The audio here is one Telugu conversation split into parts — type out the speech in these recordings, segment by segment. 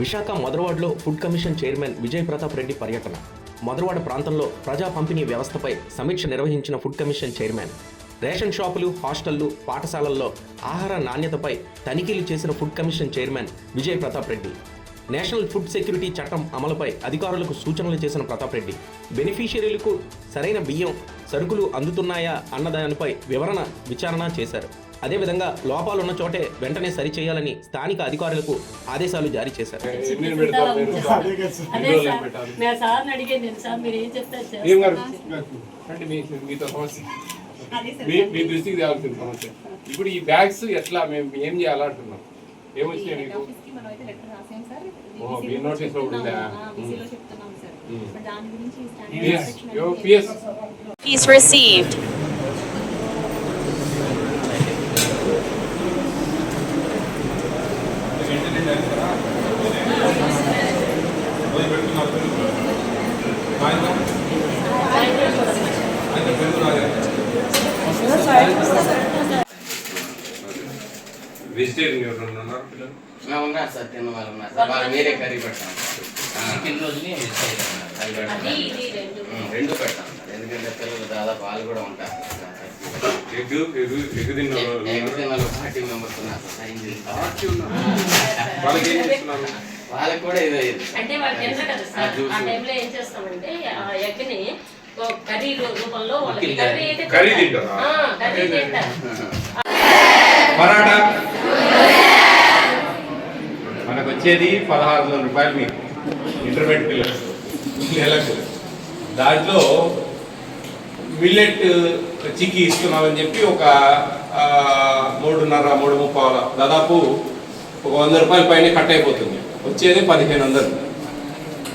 Visakha మొదలవాడలో food commission chairman Vijay Pratap Reddy పర్యటన. మొదలవాడ ప్రాంతంలో ప్రజా పంపిణీ వ్యవస్థపై సమీక్ష నిర్వహించిన ఫుడ్ కమిషన్ చైర్మన్. రేషన్ షాపులు హాస్టళ్ళు పాఠశాలల్లో ఆహార నాణ్యతపై తనిఖీలు చేసిన food commission chairman Vijay Pratap Reddy. National food security చట్టం అమలుపై అధికారులకు సూచనలు చేసిన ప్రతాప్ రెడ్డి. బెనిఫిషియరీలకు సరైన బియ్యం సరుకులు అందుతున్నాయా అన్నదానిపై వివరణ విచారణ చేశారు. అదేవిధంగా లోపాలున్న చోటే వెంటనే సరిచేయాలని స్థానిక అధికారులకు ఆదేశాలు జారీ చేశారు. మీ దృష్టికి తేవాల్సిన సమస్య. ఇప్పుడు ఈ బ్యాగ్స్ ఎట్లా మేము ఏం చేయాలంటున్నాం? ఏమొచ్చినాయి మీకు ఆఫీస్కి మనం అయితే లెటర్ రాసాం సార్? ఓహో, మీ లో ఉందా? బీసీలో చెప్తున్నాం సార్ మ్మ్. మరి దాని గురించి స్టాండర్డ్ పిఎస్ ఇన్స్ట్రక్షన్ యో అనేది పిఎస్ He's received. వెజిటేరియన్ ఎవరైనా ఉన్నారు? పిల్లలు ఆ, ఉన్నారు సార్ తిన్న వాళ్ళు ఉన్నారు సార్. వాళ్ళు వేరే కర్రీ పెడతాం ఆ, చికెన్ రోజుని వెజిటేరియన్ అన్నారు. అది అది పెడతాం ఇది రెండు. పెడతాం ఎందుకంటే పిల్లలు దాదాపు వాళ్ళు కూడా ఉంటారు ఎగ్ ఎగ్ ఎగ్ తిన్న వాళ్ళు ఎగ్ ఉన్నారా? తిన్న ఫార్టీ మెంబర్స్ ఉన్నారు సార్. వాళ్ళకి ఏం వాళ్ళకి కూడా ఇదే. అంటే వాళ్ళు తినరు కదా ఆ సార్ ఆ టైంలో ఏం చేస్తామంటే ఆ ఎగ్ని కర్రీ రూపంలో వాళ్ళకి ఉడికిన కర్రీ అయితే కర్రీ తింటారు. తింటారా? ఆ, కర్రీ తింటారు. పరాటా? మనకు వచ్చేది పదహారు వందల రూపాయలు మీకు. ఇంటర్మీడియట్ పిల్లలు నెలకు. దాంట్లో మిల్లెట్ చిక్కీ ఇస్తున్నామని చెప్పి ఒక మూడున్నర మూడు ముప్పాల దాదాపు ఒక వంద రూపాయల పైన కట్ అయిపోతుంది. వచ్చేది పదిహేను వందలు.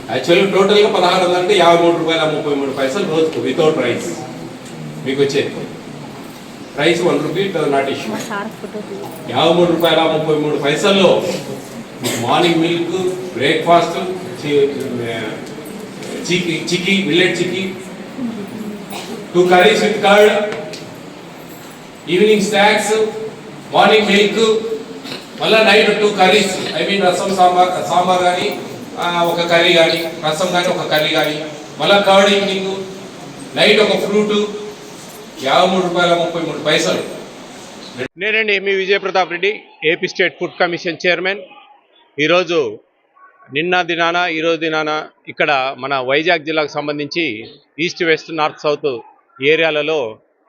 యాక్చువల్గా టోటల్గా పదహారు వందలు అంటే యాభై మూడు రూపాయల ముప్పై మూడు పైసలు రోజుకు వితౌట్ రైస్ మీకు వచ్చేది rice one rupee not issue యాభై మూడు రూపాయల ముప్పై మూడు పైసల్లో morning milk breakfast chikki chikki millet chikki two curries with curd evening snacks morning milk మళ్ళీ night two curries I mean rasam sambar sambar కానీ ఒక కర్రీ కానీ రసం కానీ ఒక కర్రీ కానీ మళ్ళీ కర్డ్ ఈవినింగ్ నైట్ ఒక ఫ్రూట్ యాభై మూడు రూపాయల ముప్పై మూడు పైసలు. నేనండి మీ Vijay Pratap Reddy AP state food commission chairman. ఈరోజు నిన్న దినాన ఈరోజు దినాన ఇక్కడ మన వైజాగ్ జిల్లాకు సంబంధించి ఈస్ట్ వెస్ట్ నార్త్ సౌత్ ఏరియాలలో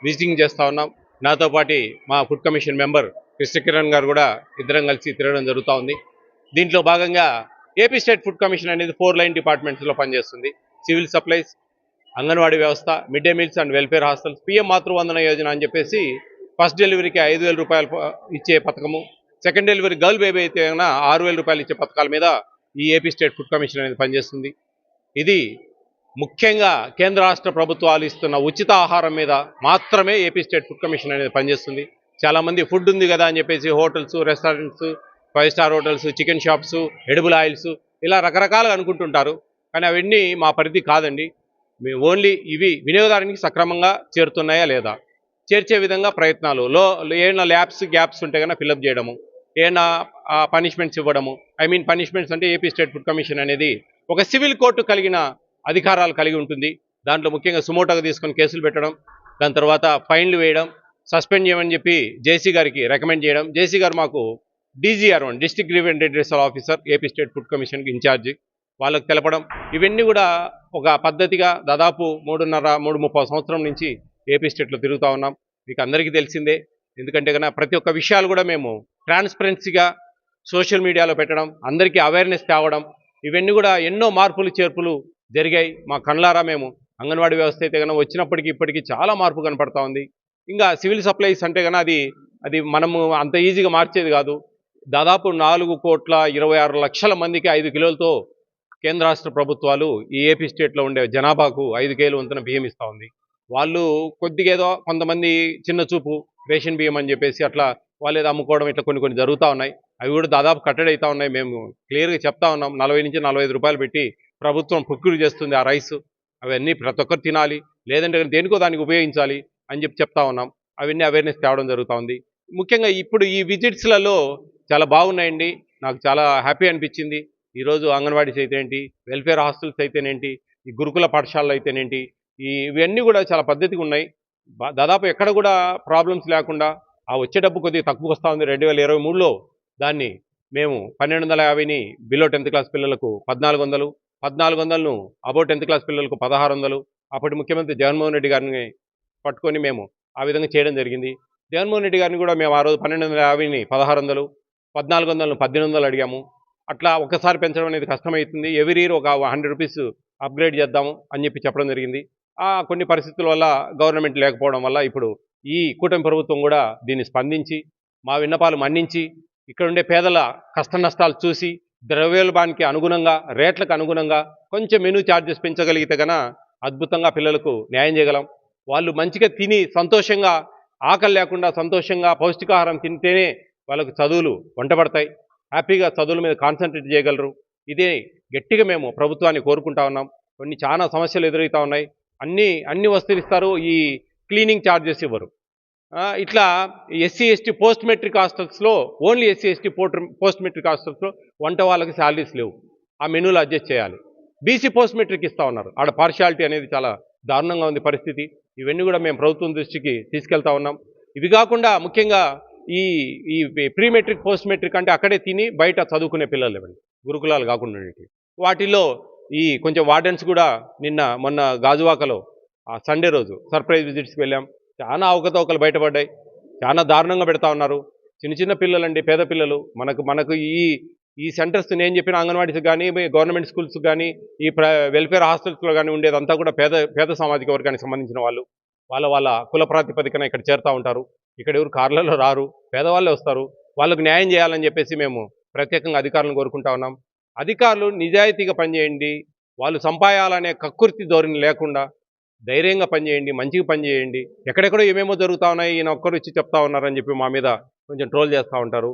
విజిటింగ్ చేస్తూ ఉన్నాం. నాతో పాటి మా ఫుడ్ కమిషన్ మెంబర్ కృష్ణకిరణ్ గారు కూడా ఇద్దరం కలిసి తిరగడం జరుగుతూ ఉంది. దీంట్లో భాగంగా ఏపీ స్టేట్ ఫుడ్ కమిషన్ అనేది ఫోర్ లైన్ డిపార్ట్మెంట్స్లో పనిచేస్తుంది. సివిల్ సప్లైస్ అంగన్వాడీ వ్యవస్థ mid day meals and welfare hostels. PM Matru Vandana Yojana అని చెప్పేసి ఫస్ట్ డెలివరీకి ఐదు వేల రూపాయలు ప- ఇచ్చే పథకము. సెకండ్ డెలివరీ గర్ల్ బేబీ అయితే ఆరు వేల రూపాయలు ఇచ్చే పథకాల మీద ఈ ఏపీ స్టేట్ ఫుడ్ కమిషన్ అనేది పనిచేస్తుంది. ఇది ముఖ్యంగా కేంద్ర రాష్ట్ర ప్రభుత్వాలు ఇస్తున్న ఉచిత ఆహారం మీద మాత్రమే ఏపీ స్టేట్ ఫుడ్ కమిషన్ అనేది పనిచేస్తుంది. చాలామంది ఫుడ్ ఉంది కదా అని చెప్పేసి hotels restaurants five star hotels chicken shops edible oils ఇలా రకరకాలుగా అనుకుంటుంటారు. కానీ అవన్నీ మా పరిధి కాదండి. మేము ఓన్లీ ఇవి వినియోగదారునికి సక్రమంగా చేరుతున్నాయా లేదా? చేర్చే విధంగా ప్రయత్నాలు. లో ఏమైనా ల్యాబ్స్ గ్యాప్స్ ఉంటే కన్నా ఫిల్అప్ చేయడము ఏమైనా పనిష్మెంట్స్ ఇవ్వడము ఐ మీన్ పనిష్మెంట్స్ అంటే ఏపీ స్టేట్ ఫుడ్ కమిషన్ అనేది ఒక సివిల్ కోర్టు కలిగిన అధికారాలు కలిగి ఉంటుంది. దాంట్లో ముఖ్యంగా సుమోటోగా తీసుకొని కేసులు పెట్టడం దాని తర్వాత ఫైన్లు వేయడం సస్పెండ్ చేయమని చెప్పి జేసీ గారికి రికమెండ్ చేయడం. జేసీ గారు మాకు DGR one district grievance redressal officer AP state food కమిషన్కి ఇన్ఛార్జి వాళ్ళకు తెలపడం. ఇవన్నీ కూడా ఒక పద్ధతిగా దాదాపు మూడున్నర మూడు ముప్పై సంవత్సరం నుంచి ఏపీ స్టేట్లో తిరుగుతూ ఉన్నాం. మీకు అందరికీ తెలిసిందే. ఎందుకంటే కన్నా ప్రతి ఒక్క విషయాలు కూడా మేము ట్రాన్స్పరెన్సీగా సోషల్ మీడియాలో పెట్టడం అందరికీ అవేర్నెస్ తేవడం ఇవన్నీ కూడా ఎన్నో మార్పులు చేర్పులు జరిగాయి. మా కళ్ళారా మేము అంగన్వాడీ వ్యవస్థ అయితే కన్నా వచ్చినప్పటికీ ఇప్పటికీ చాలా మార్పు కనపడతా ఉంది. ఇంకా సివిల్ సప్లైస్ అంటే కన్నా అది అది మనము అంత ఈజీగా మార్చేది కాదు. దాదాపు నాలుగు కోట్ల ఇరవై ఆరు లక్షల మందికి ఐదు కిలోలతో కేంద్ర రాష్ట్ర ప్రభుత్వాలు ఈ ఏపీ స్టేట్లో ఉండే జనాభాకు ఐదు కేలు వంతున బియ్యం ఇస్తూ ఉంది. వాళ్ళు కొద్దిగా ఏదో కొంతమంది చిన్న చూపు రేషన్ బియ్యం అని చెప్పేసి అట్లా వాళ్ళు ఏదో అమ్ముకోవడం ఇట్లా కొన్ని కొన్ని జరుగుతూ ఉన్నాయి. అవి కూడా దాదాపు కట్టడైతా ఉన్నాయి. మేము క్లియర్గా చెప్తా ఉన్నాం. నలభై నుంచి నలభై ఐదు రూపాయలు పెట్టి ప్రభుత్వం పుక్కులు చేస్తుంది ఆ రైస్. అవన్నీ ప్రతి ఒక్కరు తినాలి. లేదంటే దేనికో దానికి ఉపయోగించాలి అని చెప్పి చెప్తా ఉన్నాం. అవన్నీ అవేర్నెస్ తేవడం జరుగుతూ ఉంది. ముఖ్యంగా ఇప్పుడు ఈ విజిట్స్లలో చాలా బాగున్నాయండి. నాకు చాలా హ్యాపీ అనిపించింది. ఈరోజు అంగన్వాడీస్ అయితేనేంటి వెల్ఫేర్ హాస్టల్స్ అయితేనేంటి ఈ గురుకుల పాఠశాలలు అయితేనేంటి ఈ ఇవన్నీ కూడా చాలా పద్ధతిగా ఉన్నాయి. దాదాపు ఎక్కడ కూడా ప్రాబ్లమ్స్ లేకుండా ఆ వచ్చే డబ్బు కొద్దిగా తక్కువ వస్తూ ఉంది. రెండు వేల ఇరవై మూడులో దాన్ని మేము పన్నెండు వందల యాభైని బిలో టెన్త్ క్లాస్ పిల్లలకు పద్నాలుగు వందలు పద్నాలుగు వందలను అబౌ టెన్త్ క్లాస్ పిల్లలకు పదహారు వందలు. అప్పటి ముఖ్యమంత్రి జగన్మోహన్ రెడ్డి గారిని పట్టుకొని మేము ఆ విధంగా చేయడం జరిగింది. జగన్మోహన్ రెడ్డి గారిని కూడా మేము ఆ రోజు పన్నెండు వందల యాభైని పదహారు వందలు పద్నాలుగు వందలు పద్దెనిమిది వందలు అడిగాము. అట్లా ఒకసారి పెంచడం అనేది కష్టమవుతుంది ఎవ్రీ ఇయర్ ఒక హండ్రెడ్ రూపీస్ అప్గ్రేడ్ చేద్దాము అని చెప్పి చెప్పడం జరిగింది. ఆ కొన్ని పరిస్థితుల వల్ల గవర్నమెంట్ లేకపోవడం వల్ల ఇప్పుడు ఈ కూటమి ప్రభుత్వం కూడా దీన్ని స్పందించి మా విన్నపాలు మన్నించి ఇక్కడ ఉండే పేదల కష్ట నష్టాలు చూసి ద్రవ్యోల్బానికి అనుగుణంగా రేట్లకు అనుగుణంగా కొంచెం మెనూ ఛార్జెస్ పెంచగలిగితే గన అద్భుతంగా పిల్లలకు న్యాయం చేయగలం. వాళ్ళు మంచిగా తిని సంతోషంగా ఆకలి లేకుండా సంతోషంగా పౌష్టికాహారం తింటేనే వాళ్ళకు చదువులు వంటపడతాయి హ్యాపీగా చదువుల మీద కాన్సన్ట్రేట్ చేయగలరు. ఇదే గట్టిగా మేము ప్రభుత్వాన్ని కోరుకుంటా ఉన్నాం. కొన్ని చాలా సమస్యలు ఎదురవుతూ ఉన్నాయి. అన్ని అన్ని వస్తువులు ఇస్తారు. ఈ క్లీనింగ్ ఛార్జెస్ ఇవ్వరు. ఇట్లా ఎస్సీ ఎస్టీ పోస్ట్ మెట్రిక్ హాస్టల్స్లో only SC ST post matric హాస్టల్స్లో వంట వాళ్ళకి శాలరీస్ లేవు. ఆ మెనూలు అడ్జస్ట్ చేయాలి. బీసీ పోస్ట్ మెట్రిక్ ఇస్తూ ఉన్నారు. ఆడ పార్షియాలిటీ అనేది చాలా దారుణంగా ఉంది పరిస్థితి. ఇవన్నీ కూడా మేము ప్రభుత్వం దృష్టికి తీసుకెళ్తా ఉన్నాం. ఇవి కాకుండా ముఖ్యంగా ఈ ఈ ప్రీ మెట్రిక్ పోస్ట్ మెట్రిక్ అంటే అక్కడే తిని బయట చదువుకునే పిల్లలు ఇవ్వండి గురుకులాలు కాకుండా వాటిలో వాటిల్లో ఈ కొంచెం వార్డెన్స్ కూడా నిన్న మొన్న గాజువాకలో సండే రోజు సర్ప్రైజ్ విజిట్స్కి వెళ్ళాం. చాలా అవకతవకలు బయటపడ్డాయి. చాలా దారుణంగా పెడతా ఉన్నారు. చిన్న చిన్న పిల్లలండి పేద పిల్లలు. మనకు మనకు ఈ ఈ సెంటర్స్ నేను చెప్పిన అంగన్వాడీస్ కానీ గవర్నమెంట్ స్కూల్స్ కానీ ఈ ప్ర వెల్ఫేర్ హాస్టల్స్లో కానీ ఉండేదంతా కూడా పేద పేద సామాజిక వర్గానికి సంబంధించిన వాళ్ళు వాళ్ళ వాళ్ళ కుల ప్రాతిపదికన ఇక్కడ చేరుతూ ఉంటారు. ఇక్కడ ఎవరు కార్లలో రారు పేదవాళ్ళే వస్తారు వాళ్ళకు న్యాయం చేయాలని చెప్పేసి మేము ప్రత్యేకంగా అధికారులను కోరుకుంటా ఉన్నాం. అధికారులు నిజాయితీగా పనిచేయండి వాళ్ళు సంపాయాలనే కక్కుర్తి ధోరణి లేకుండా ధైర్యంగా పనిచేయండి మంచిగా పనిచేయండి. ఎక్కడెక్కడో ఏమేమో జరుగుతూ ఉన్నాయి ఈయన ఒక్కరు ఇచ్చి చెప్తా ఉన్నారని చెప్పి మా మీద కొంచెం ట్రోల్ చేస్తూ ఉంటారు.